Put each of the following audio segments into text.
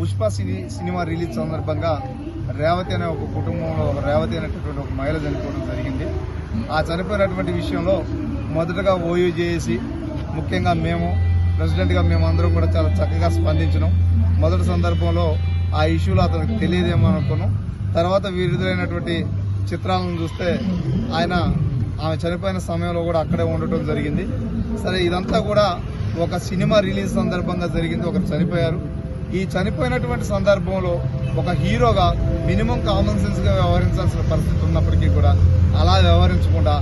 పుష్ప సినీ cinema release సందర్భంగా రేవతి అనే ఒక కుటుంబంలో రేవతి అనేటటువంటి ఒక మహిళ చనిపోవడం జరిగింది. ఆ చనిపోయినటువంటి విషయంలో మొదటగా ఓయూ చేసి ముఖ్యంగా మేము ప్రెసిడెంట్గా మేము అందరం కూడా చాలా చక్కగా స్పందించినాం. మొదటి సందర్భంలో ఆ ఇష్యూలో అతనికి తెలియదేమో అనుకున్నాం. తర్వాత విడుదలైనటువంటి చిత్రాలను చూస్తే ఆయన ఆమె చనిపోయిన సమయంలో కూడా అక్కడే ఉండటం జరిగింది. సరే ఇదంతా కూడా ఒక సినిమా రిలీజ్ సందర్భంగా జరిగింది. ఒకరు చనిపోయారు. ఈ చనిపోయినటువంటి సందర్భంలో ఒక హీరోగా మినిమం కామన్ సెన్స్గా వ్యవహరించాల్సిన పరిస్థితి ఉన్నప్పటికీ కూడా అలా వ్యవహరించకుండా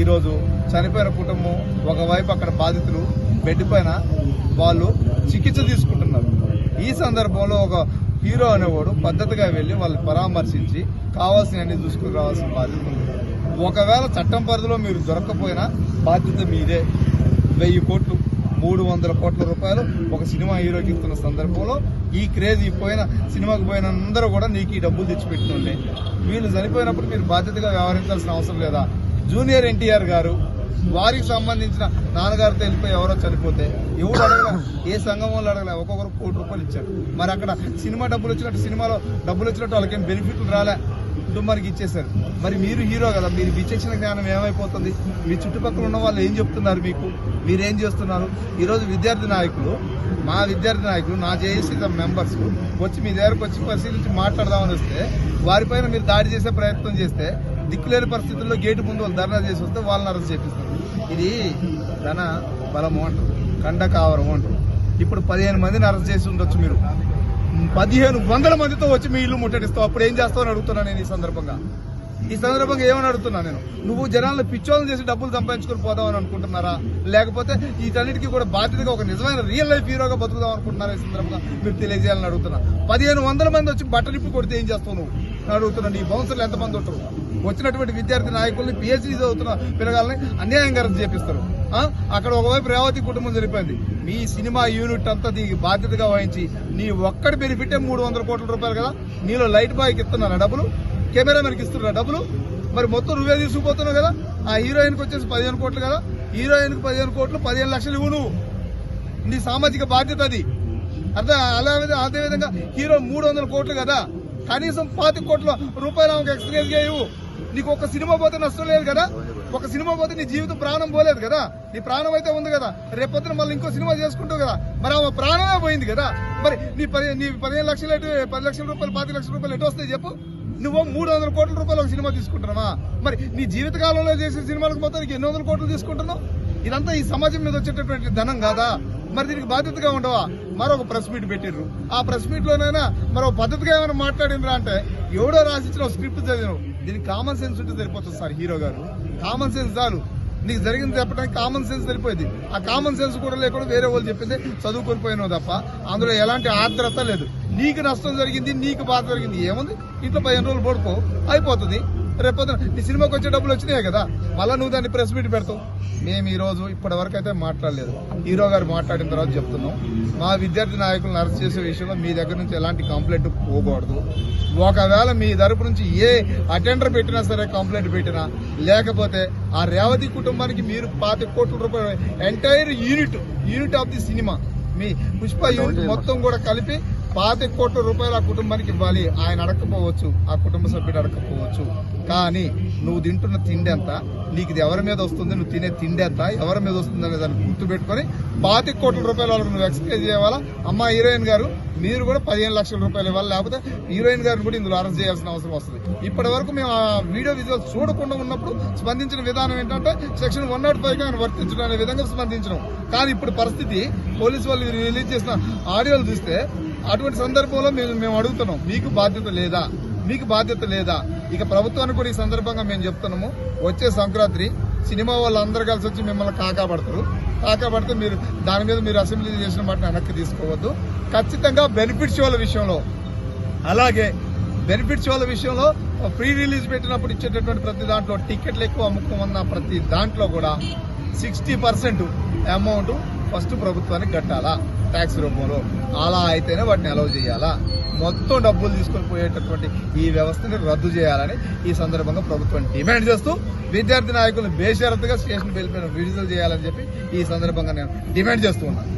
ఈరోజు చనిపోయిన కుటుంబం ఒకవైపు అక్కడ బాధితులు బెడ్ పైన వాళ్ళు చికిత్స తీసుకుంటున్నారు. ఈ సందర్భంలో ఒక హీరో అనేవాడు పద్ధతిగా వెళ్ళి వాళ్ళని పరామర్శించి కావాల్సినవన్నీ చూసుకుని రావాల్సిన బాధ్యత ఉంది. ఒకవేళ చట్టం పరిధిలో మీరు దొరకకపోయినా బాధ్యత మీదే. వెయ్యి కోట్లు. మూడు వందల కోట్ల రూపాయలు ఒక సినిమా హీరోకి ఇస్తున్న సందర్భంలో ఈ క్రేజ్ ఈ పోయిన సినిమాకి పోయిన అందరూ కూడా నీకు ఈ డబ్బులు తెచ్చిపెట్టినండి వీళ్ళు చనిపోయినప్పుడు మీరు బాధ్యతగా వ్యవహరించాల్సిన అవసరం లేదా? జూనియర్ ఎన్టీఆర్ గారు వారికి సంబంధించిన నాన్నగారితో వెళ్ళిపోయి ఎవరో చనిపోతే ఎవరు అడగలే ఏ సంఘం వాళ్ళు అడగలే ఒక్కొక్కరు కోటి రూపాయలు ఇచ్చారు. మరి అక్కడ సినిమా డబ్బులు వచ్చినట్టు సినిమాలో డబ్బులు వచ్చినట్టు వాళ్ళకేం బెనిఫిట్లు రాలే? కుటుంబానికి ఇచ్చేశారు. మరి మీరు హీరో కదా మీరు విచక్షణ జ్ఞానం ఏమైపోతుంది? మీ చుట్టుపక్కల ఉన్న వాళ్ళు ఏం చెప్తున్నారు మీకు? మీరేం చేస్తున్నారు? ఈరోజు విద్యార్థి నాయకులు మా విద్యార్థి నాయకులు నా జేఏసీ మెంబర్స్ వచ్చి మీ దగ్గరకు వచ్చి పరిశీలించి మాట్లాడదామని వస్తే వారిపైన మీరు దాడి చేసే ప్రయత్నం చేస్తే దిక్కులేని పరిస్థితుల్లో గేటు ముందు వాళ్ళు ధర్నా చేసి వస్తే వాళ్ళని అరెస్ట్ చేపిస్తారు. ఇది ధన బలము అంటారు కండకావరం అంటారు. ఇప్పుడు పదిహేను మందిని అరెస్ట్ చేసి ఉండొచ్చు మీరు. పదిహేను వందల మందితో వచ్చి మీ ఇల్లు ముట్టడిస్తావు. అప్పుడు ఏం చేస్తావు అని అడుగుతున్నా నేను ఈ సందర్భంగా. ఈ సందర్భంగా ఏమని అడుగుతున్నా నేను? నువ్వు జనాలను పిచ్చోళ్ళని చేసి డబ్బులు సంపాదించుకొని పోదామని అనుకుంటున్నారా? లేకపోతే వీటన్నిటికీ కూడా బాధ్యతగా ఒక నిజమైన రియల్ లైఫ్ హీరోగా బతుకుదాం అనుకుంటున్నారా ఈ సందర్భంగా మీరు తెలియజేయాలని అడుగుతున్నా. పదిహేను వందల మంది వచ్చి బట్టనిప్పి కొడితే ఏం చేస్తావు నువ్వు? అడుగుతున్నా నీ బౌన్సర్లు ఎంతమంది ఉంటారు? వచ్చినటువంటి విద్యార్థి నాయకుల్ని పిహెచ్డీ చదువుతున్న పిల్లగాల్ని అన్యాయంగా రద్దు చేపిస్తారు. అక్కడ ఒకవైపు రేవతి కుటుంబం జరిపోయింది మీ సినిమా యూనిట్ అంతా దీనికి బాధ్యతగా వహించి నీ ఒక్కడి బెనిఫిటే మూడు వందల కోట్ల రూపాయలు కదా. నీలో లైట్ బాయ్కి ఇస్తున్నారా డబ్బులు? కెమెరామెన్కి ఇస్తున్నారా డబ్బులు? మరి మొత్తం నువ్వే తీసుకుపోతున్నావు కదా. ఆ హీరోయిన్కి వచ్చేసి పదిహేను కోట్లు కదా. హీరోయిన్కి పదిహేను కోట్లు పదిహేను లక్షలు ఇవ్వు నువ్వు. నీ సామాజిక బాధ్యత అది. అర్థం? అలా అదేవిధంగా హీరో మూడు వందల కోట్లు కదా. కనీసం పాతి కోట్ల రూపాయలు ఆమెకు ఎక్స్ప్రెస్ ఇవ్వు. నీకు ఒక సినిమా పోతే నష్టం లేదు కదా? ఒక సినిమా పోతే నీ జీవితం ప్రాణం పోలేదు కదా? నీ ప్రాణం అయితే ఉంది కదా? రేపొద్దున మళ్ళీ ఇంకో సినిమా చేసుకుంటావు కదా? మరి ఆమె ప్రాణమే పోయింది కదా? మరి నీ పది నీ పదిహేను లక్షలు ఎటు పది లక్షల రూపాయలు పాతి లక్షల రూపాయలు ఎటు వస్తాయి చెప్పు? నువ్వు మూడు వందల కోట్ల రూపాయలు ఒక సినిమా తీసుకుంటున్నావా? మరి నీ జీవితకాలంలో చేసిన సినిమాలకు మొత్తానికి ఎన్ని వందల కోట్లు తీసుకుంటున్నావు? ఇదంతా ఈ సమాజం మీద వచ్చేటటువంటి ధనం కాదా? మరి దీనికి బాధ్యతగా ఉండవా? మరొక ప్రెస్ మీట్ పెట్టిర్రు. ఆ ప్రెస్ మీట్ లోనైనా మరో పద్ధతిగా ఏమైనా మాట్లాడిందిరా అంటే ఎవడో రాసిచ్చిన స్క్రిప్ట్ చదివినావు. దీనికి కామన్ సెన్స్ ఉంటే సరిపోతుంది సార్ హీరో గారు. కామన్ సెన్స్ చాలు. నీకు జరిగింది చెప్పడానికి కామన్ సెన్స్ సరిపోయింది. ఆ కామన్ సెన్స్ కూడా లేకుండా వేరే వాళ్ళు చెప్పింది చదువుకొని పోయినావు తప్ప. అందులో ఎలాంటి ఆర్ద్రత లేదు. నీకు నష్టం జరిగింది నీకు బాధ జరిగింది. ఏముంది? ఇంట్లో పదిహేను రోజులు పడుకో. అయిపోతుంది. రేపొద్దున నీ సినిమాకి వచ్చే డబ్బులు వచ్చినాయి కదా మళ్ళీ నువ్వు దాన్ని ప్రెస్ మీట్ పెడతావు. మేము ఈ రోజు ఇప్పటి వరకు అయితే మాట్లాడలేదు. హీరో గారు మాట్లాడిన తర్వాత చెప్తున్నాం. మా విద్యార్థి నాయకులను అరెస్ట్ చేసే విషయంలో మీ దగ్గర నుంచి ఎలాంటి కంప్లైంట్ పోకూడదు. ఒకవేళ మీ తరపు నుంచి ఏ అటెండర్ పెట్టినా సరే కంప్లైంట్ పెట్టినా లేకపోతే ఆ రేవతి కుటుంబానికి మీరు పాతి కోట్ల రూపాయలు entire unit unit of the cinema me Pushpa unit మొత్తం కూడా కలిపి పాతి కోట్ల రూపాయలు ఆ కుటుంబానికి ఇవ్వాలి. ఆయన అడగకపోవచ్చు ఆ కుటుంబ సభ్యుడు అడగకపోవచ్చు కానీ నువ్వు తింటున్న తిండి ఎంత? నీకు ఇది ఎవరి మీద వస్తుంది? నువ్వు తినే తిండి ఎంత? ఎవరి మీద వస్తుంది అనే దాన్ని గుర్తుపెట్టుకొని పాతి కోట్ల రూపాయల వాళ్ళకి నువ్వు ఎక్స్ప్లెయిన్ చేయాలా అమ్మ హీరోయిన్ గారు మీరు కూడా పదిహేను లక్షల రూపాయలు ఇవ్వాలి. లేకపోతే హీరోయిన్ గారిని కూడా ఇందులో అరెస్ట్ చేయాల్సిన అవసరం వస్తుంది. ఇప్పటి వరకు మేము ఆ వీడియో విజువల్ చూడకుండా ఉన్నప్పుడు స్పందించిన విధానం ఏంటంటే సెక్షన్ వన్ నాట్ ఫైవ్గా ఆయన వర్తించడం అనే విధంగా స్పందించడం కానీ ఇప్పుడు పరిస్థితి పోలీసు వాళ్ళు రిలీజ్ చేసిన ఆడియోలు చూస్తే అటువంటి సందర్భంలో మేము మేము అడుగుతున్నాం మీకు బాధ్యత లేదా? మీకు బాధ్యత లేదా? ఇక ప్రభుత్వానికి కూడా ఈ సందర్భంగా మేము చెప్తున్నాము వచ్చే సంక్రాంతి సినిమా వాళ్ళందరూ కలిసి వచ్చి మిమ్మల్ని కాకాపడతారు. కాకాపడితే మీరు దాని మీద మీరు అసెంబ్లీ చేసిన మాట వెనక్కి తీసుకోవద్దు. ఖచ్చితంగా బెనిఫిట్స్ వాళ్ళ విషయంలో అలాగే బెనిఫిట్స్ వాళ్ళ విషయంలో ఫ్రీ రిలీజ్ పెట్టినప్పుడు ఇచ్చేటటువంటి ప్రతి దాంట్లో టికెట్లు ఎక్కువ అమ్ముకోమన్న ప్రతి దాంట్లో కూడా సిక్స్టీ పర్సెంట్ అమౌంట్ ఫస్ట్ ప్రభుత్వానికి కట్టాలా ట్యాక్స్ రూపంలో. అలా అయితేనే వాటిని అలౌ చేయాలా? మొత్తం డబ్బులు తీసుకొని పోయేటటువంటి ఈ వ్యవస్థని రద్దు చేయాలని ఈ సందర్భంగా ప్రభుత్వం డిమాండ్ చేస్తూ విద్యార్థి నాయకులను బేషరతుగా స్టేషన్ వెళ్ళిపోయిన విడుదల చేయాలని చెప్పి ఈ సందర్భంగా నేను డిమాండ్ చేస్తూ ఉన్నాను.